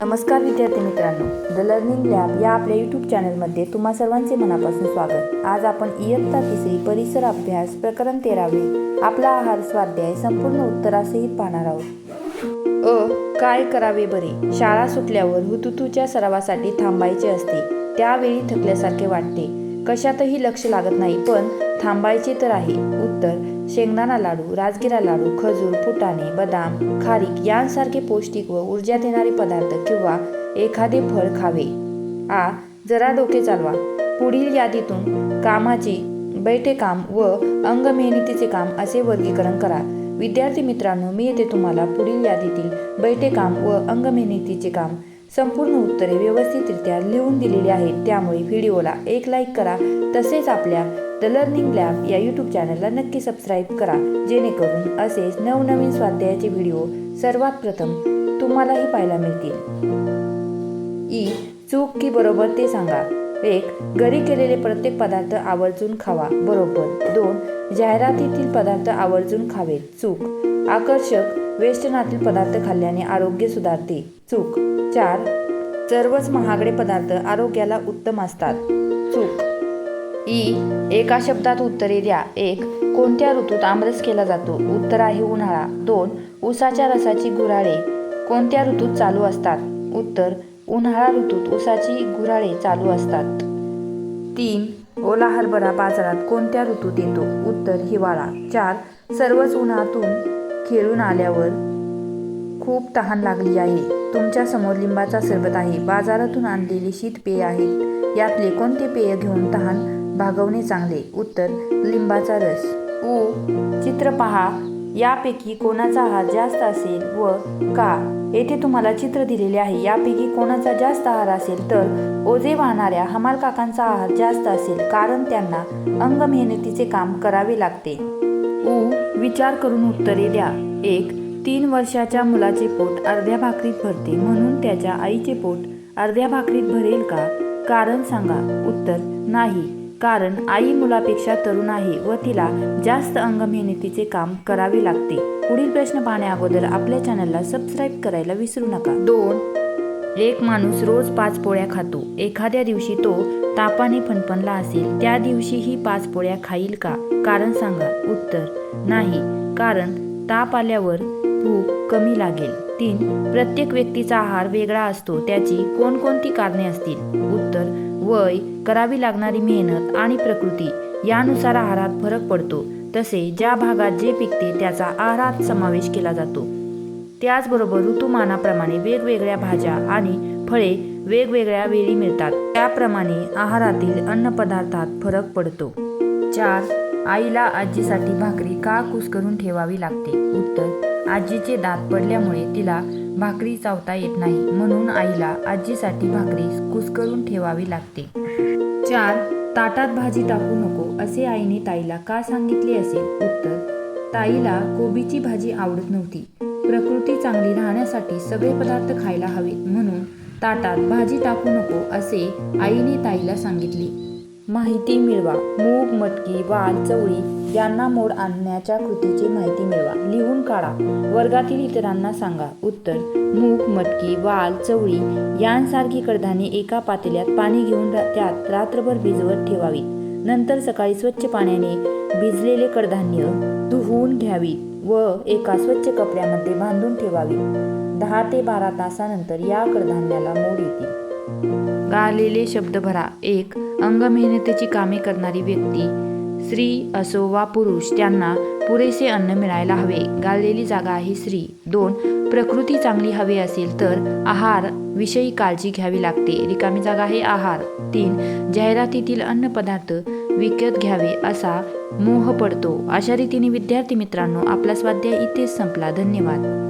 नमस्कार विद्यार्थी मित्रांनो. द लर्निंग लॅब या आपल्या यूट्यूब चॅनलमध्ये तुम्हा सर्वांचे मनापासून स्वागत. आज आपण इयत्ता तिसरी परिसर अभ्यास प्रकरण तेरावे आपला आहार स्वाध्याय संपूर्ण उत्तरासहित पाहणार आहोत. अ काय करावे बरे? शाळा सुटल्यावर हुतुतूच्या सरावासाठी थांबायचे असते. त्यावेळी थकल्यासारखे वाटते. कशातही लक्ष लागत नाही पण थांबायचे तर आहे. उत्तर शेंगदाणा लाडू राजगिरा लाडू खजूर फुटाणे बदाम खारीक यांसारखे पौष्टिक व ऊर्जा देणारे पदार्थ किंवा एखादे फळ खावे. आ जरा डोके चालवा. पुढील यादीतून कामाचे बैठे काम व अंगमेहनतीचे काम असे वर्गीकरण करा. विद्यार्थी मित्रांनो मी येथे तुम्हाला पुढील यादीतील बैठे काम व अंगमेहनतीचे काम. संपूर्ण उत्तरे व्यवस्थितरित्या लिहून दिलेली आहेत. त्यामुळे व्हिडिओला एक लाईक करा. तसेच आपल्या द लर्निंग लॅब या यूट्यूब चॅनलला नक्की सबस्क्राईब करा. जेणेकरून असेच नवनवीन स्वाध्यायाचे व्हिडिओ सर्वात प्रथम तुम्हालाही पाहायला मिळतील. ई चूक की बरोबर ते सांगा. एक घरी केलेले प्रत्येक पदार्थ आवर्जून खावा. बरोबर. दोन जाहिरातीतील पदार्थ आवर्जून खावे. चूक. आकर्षक वेस्टनातील पदार्थ खाल्ल्याने आरोग्य सुधारते. चूक. चार सर्वच महागडे पदार्थ आरोग्याला उत्तम असतात. चूक. ई. एका शब्दात उत्तरे द्या. एक कोणत्या ऋतूत आमरस केला जातो? उत्तर आहे उन्हाळा. दोन उसाच्या रसाची गुऱ्हाळे कोणत्या ऋतूत चालू असतात? उत्तर उन्हाळा ऋतूत उसाची गुऱ्हाळे चालू असतात. तीन ओला हरभरा बाजारात कोणत्या ऋतूत येतो? उत्तर हिवाळा. चार सर्वच उन्हातून खेळून आल्यावर खूप तहान लागली आहे. तुमच्यासमोर लिंबाचा सरबत आहे. बाजारातून आणलेली शीत पेय आहेत. यातले कोणते पेय घेऊन तहान भागवणे चांगले. उत्तर लिंबाचा रस. उ चित्र पहा. यापैकी कोणाचा आहार जास्त असेल व का? येथे तुम्हाला चित्र दिलेले आहे. यापैकी कोणाचा जास्त आहार असेल तर ओझे वाहणाऱ्या हमाल काकांचा आहार जास्त असेल कारण त्यांना अंग मेहनतीचे काम करावे लागते. उ विचार करून उत्तरे द्या. एक तीन वर्षाच्या मुलाचे पोट अर्ध्या भाकरीत भरते म्हणून त्याच्या आईचे पोट अर्ध्या भाकरीत भरेल का? कारण सांगा. उत्तर नाही. कारण आई मुलापेक्षा तरुण आहे व तिला जास्त अंग मेहनतीचे काम करावे लागते. पुढील प्रश्न पाहण्या अगोदर आपल्या चॅनलला सबस्क्राईब करायला विसरू नका. दोन एक माणूस रोज पाच पोळ्या खातो. एखाद्या दिवशी तो तापाने फणफणला असेल त्या दिवशीही पाच पोळ्या खाईल का? कारण सांगा. उत्तर नाही. कारण ताप आल्यावर भूक कमी लागेल. तीन प्रत्येक व्यक्तीचा आहार वेगळा असतो. त्याची कोणकोणती कारणे असतील? उत्तर वय करावी लागणारी मेहनत आणि प्रकृती यानुसार आहारात फरक पडतो. तसे ज्या भागात जे पिकते त्याचा आहारात समावेश केला जातो. त्याचबरोबर ऋतुमानाप्रमाणे वेगवेगळ्या भाज्या आणि फळे वेगवेगळ्या वेळी मिळतात. त्याप्रमाणे आहारातील अन्नपदार्थात फरक पडतो. चार आईला आजीसाठी भाकरी का कुस्करून ठेवावी लागते? उत्तर आजीचे दात पडल्यामुळे तिला भाकरी चावता येत नाही. म्हणून आईला आजीसाठी भाकरी कुस्करून ठेवावी लागते. चार ताटात भाजी टाकू नको असे आईने ताईला का सांगितले असेल? उत्तर ताईला कोबीची भाजी आवडत नव्हती. प्रकृती चांगली राहण्यासाठी सगळे पदार्थ खायला हवेत. म्हणून ताटात भाजी टाकू नको असे आईने ताईला सांगितले. माहिती मिळवा. मूग मटकी वाल चवळी यांना मोड आणण्याच्या कृतीची माहिती मिळवा. लिहून काढा. वर्गातील इतरांना सांगा. उत्तर मूग मटकी वाल चवळी यांसारखी कडधान्ये एका पातेल्यात पाणी घेऊन त्यात रात्रभर भिजवत ठेवावी. नंतर सकाळी स्वच्छ पाण्याने भिजलेले कडधान्य धुवून घ्यावी व एका स्वच्छ कपड्यामध्ये बांधून ठेवावी. दहा ते बारा तासानंतर या कडधान्याला मोड येतील. गाळलेले शब्द भरा. एक अंग मेहनतीची कामे करणारी व्यक्ती स्त्री असो वा पुरुष त्यांना पुरेसे अन्न मिळायला हवे. गाळलेली जागा आहे स्त्री. दोन प्रकृती चांगली हवी असेल तर आहार विषयी काळजी घ्यावी लागते. रिकामी जागा आहे आहार. तीन जाहिरातीतील अन्नपदार्थ विकत घ्यावे असा मोह पडतो. अशा रीतीने विद्यार्थी मित्रांनो आपला स्वाध्याय इथेच संपला. धन्यवाद.